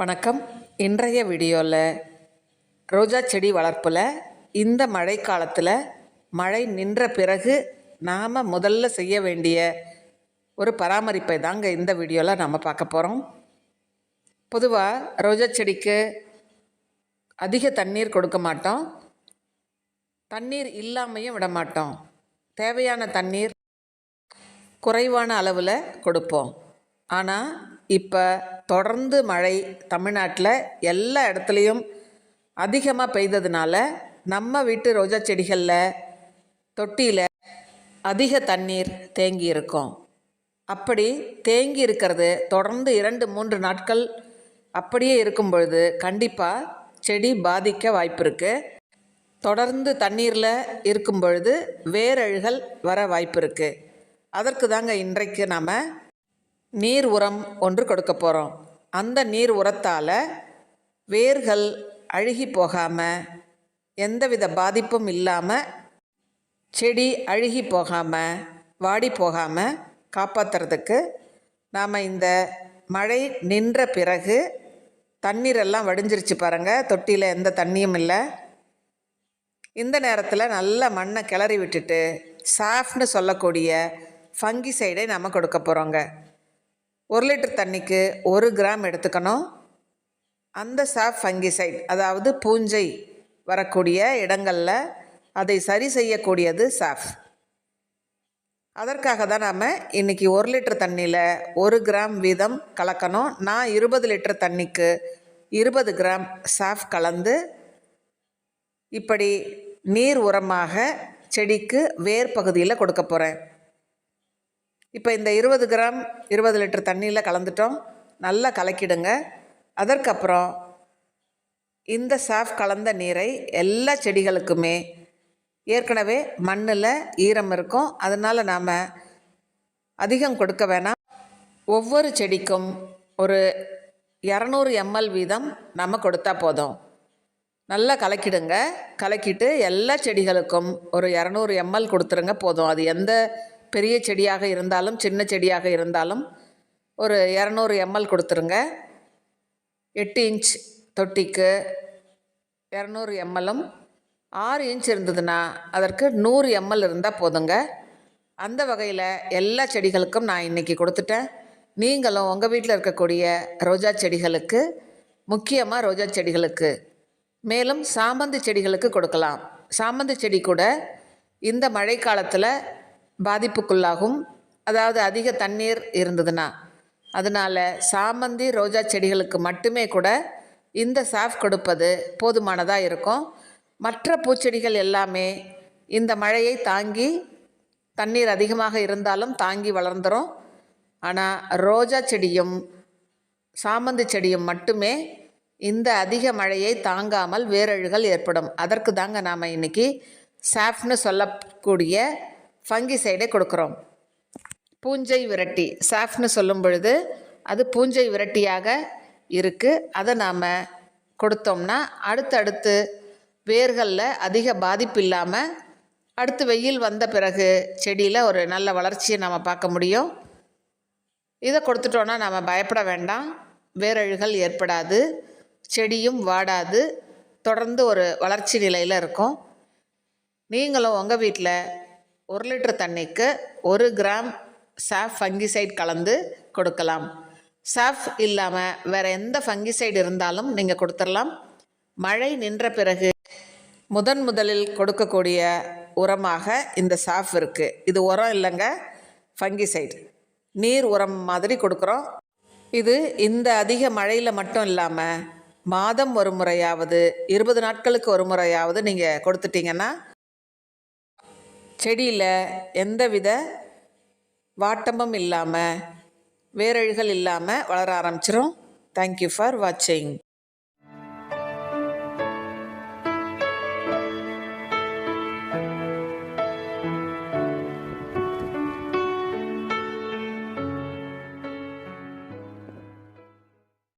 வணக்கம். இன்றைய வீடியோவில் ரோஜா செடி வளர்ப்பில் இந்த மழைக்காலத்தில் மழை நின்ற பிறகு நாம் முதல்ல செய்ய வேண்டிய ஒரு பராமரிப்பை தாங்க இந்த வீடியோவில் நாம் பார்க்க போகிறோம் பொதுவாக ரோஜா செடிக்கு அதிக தண்ணீர் கொடுக்க மாட்டோம். தண்ணீர் இல்லாமையும் விட மாட்டோம். தேவையான தண்ணீர் குறைவான அளவில் கொடுப்போம். ஆனால் இப்போ தொடர்ந்து மழை தமிழ்நாட்டில் எல்லா இடத்துலையும் அதிகமாக பெய்ததுனால நம்ம வீட்டு ரோஜா செடிகளில் தொட்டியில் அதிக தண்ணீர் தேங்கி இருக்கும். அப்படி தேங்கி இருக்கிறது தொடர்ந்து இரண்டு மூன்று நாட்கள் அப்படியே இருக்கும் பொழுது கண்டிப்பாக செடி பாதிக்க வாய்ப்பு இருக்குது தொடர்ந்து தண்ணீரில் இருக்கும் பொழுது வேரழுகள் வர வாய்ப்பு இருக்குது அதற்கு தாங்க இன்றைக்கு நாம் நீர் உரம் ஒன்று கொடுக்க போகிறோம் அந்த நீர் உரத்தால் வேர்கள் அழுகி போகாமல் எந்தவித பாதிப்பும் இல்லாமல் செடி அழுகி போகாமல் வாடி போகாமல் காப்பாற்றுறதுக்கு நாம் இந்த மழை நின்ற பிறகு தண்ணீரெல்லாம் வடிஞ்சிருச்சு பாருங்கள் தொட்டியில் எந்த தண்ணியும் இல்லை. இந்த நேரத்தில் நல்ல மண்ணை கிளறி விட்டுட்டு சாஃப்னு சொல்லக்கூடிய ஃபங்கி சைடை நாம் கொடுக்க போகிறோங்க ஒரு லிட்டர் தண்ணிக்கு ஒரு கிராம் எடுத்துக்கணும். அந்த சாஃப் ஃபங்கிசைட் அதாவது பூஞ்சை வரக்கூடிய இடங்களில் அதை சரி செய்யக்கூடியது சாஃப் அதற்காக தான் நாம் இன்றைக்கி ஒரு லிட்டர் தண்ணியில் ஒரு கிராம் வீதம் கலக்கணும். நான் இருபது லிட்டர் தண்ணிக்கு இருபது கிராம் சாஃப் கலந்து இப்படி நீர் உரமாக செடிக்கு வேர் பகுதியில் கொடுக்க போகிறேன் இப்போ இந்த இருபது கிராம் இருபது லிட்டர் தண்ணியில் கலந்துட்டோம். நல்லா கலக்கிடுங்க. அதற்கப்புறம் இந்த சாஃப் கலந்த நீரை எல்லா செடிகளுக்குமே ஏற்கனவே மண்ணில் ஈரம் இருக்கும். அதனால் நாம் அதிகம் கொடுக்க வேணாம். ஒவ்வொரு செடிக்கும் ஒரு இரநூறு எம்எல் வீதம் நம்ம கொடுத்தா போதும். நல்லா கலக்கிடுங்க. கலக்கிட்டு எல்லா செடிகளுக்கும் ஒரு இரநூறு எம்எல் கொடுத்துருங்க போதும். அது எந்த பெரிய செடியாக இருந்தாலும் சின்ன செடியாக இருந்தாலும் ஒரு இரநூறு எம்எல் கொடுத்துருங்க. எட்டு இன்ச் தொட்டிக்கு இரநூறு எம்எல்லும் ஆறு இன்ச் இருந்ததுன்னா அதற்கு நூறு எம்எல் இருந்தால் போதுங்க. அந்த வகையில் எல்லா செடிகளுக்கும் நான் இன்றைக்கி கொடுத்துட்டேன். நீங்களும் உங்கள் வீட்டில் இருக்கக்கூடிய ரோஜா செடிகளுக்கு முக்கியமாக ரோஜா செடிகளுக்கு மேலும் சாமந்தி செடிகளுக்கு கொடுக்கலாம். சாமந்தி செடி கூட இந்த மழைக்காலத்தில் பாதிப்புக்குள்ளாகும். அதாவது அதிக தண்ணீர் இருந்ததுன்னா. அதனால் சாமந்தி ரோஜா செடிகளுக்கு மட்டுமே கூட இந்த சாஃப் கொடுப்பது போதுமானதாக இருக்கும். மற்ற பூச்செடிகள் எல்லாமே இந்த மழையை தாங்கி தண்ணீர் அதிகமாக இருந்தாலும் தாங்கி வளர்ந்துடும் ஆனால் ரோஜா செடியும் சாமந்தி செடியும் மட்டுமே இந்த அதிக மழையை தாங்காமல் வேரழுகள் ஏற்படும். அதற்கு தாங்க நாம் இன்றைக்கி சாஃப்னு சொல்லக்கூடிய ஃபங்கிசைடை கொடுக்குறோம். பூஞ்சை விரட்டி சாஃப்னு சொல்லும் பொழுது அது பூஞ்சை விரட்டியாக இருக்குது அதை நாம் கொடுத்தோம்னா அடுத்தடுத்து வேர்களில் அதிக பாதிப்பு இல்லாமல் அடுத்து வெயில் வந்த பிறகு செடியில் ஒரு நல்ல வளர்ச்சியை நாம் பார்க்க முடியும். இதை கொடுத்துட்டோன்னா நாம் பயப்பட வேண்டாம். வேரழுகள் ஏற்படாது. செடியும் வாடாது. தொடர்ந்து ஒரு வளர்ச்சி நிலையில் இருக்கும். நீங்களும் உங்கள் வீட்டில் ஒரு லிட்டர் தண்ணிக்கு ஒரு கிராம் சாஃப் ஃபங்கிசைட் கலந்து கொடுக்கலாம். சாஃப் இல்லாமல் வேறு எந்த ஃபங்கிசைடு இருந்தாலும் நீங்கள் கொடுத்துடலாம் மழை நின்ற பிறகு முதன் முதலில் கொடுக்கக்கூடிய உரமாக இந்த சாஃப் இருக்குது இது உரம் இல்லைங்க ஃபங்கிசைட். நீர் உரம் மாதிரி கொடுக்குறோம். இது இந்த அதிக மழையில் மட்டும் இல்லாமல் மாதம் ஒரு முறையாவது இருபது நாட்களுக்கு ஒரு முறையாவது நீங்கள் கொடுத்துட்டிங்கன்னா செடியில் எந்தவித வாட்டமும் இல்லாமல் வேரழுகள் இல்லாமல் வளர ஆரம்பிச்சிரும். தேங்க்யூ ஃபார் வாட்சிங்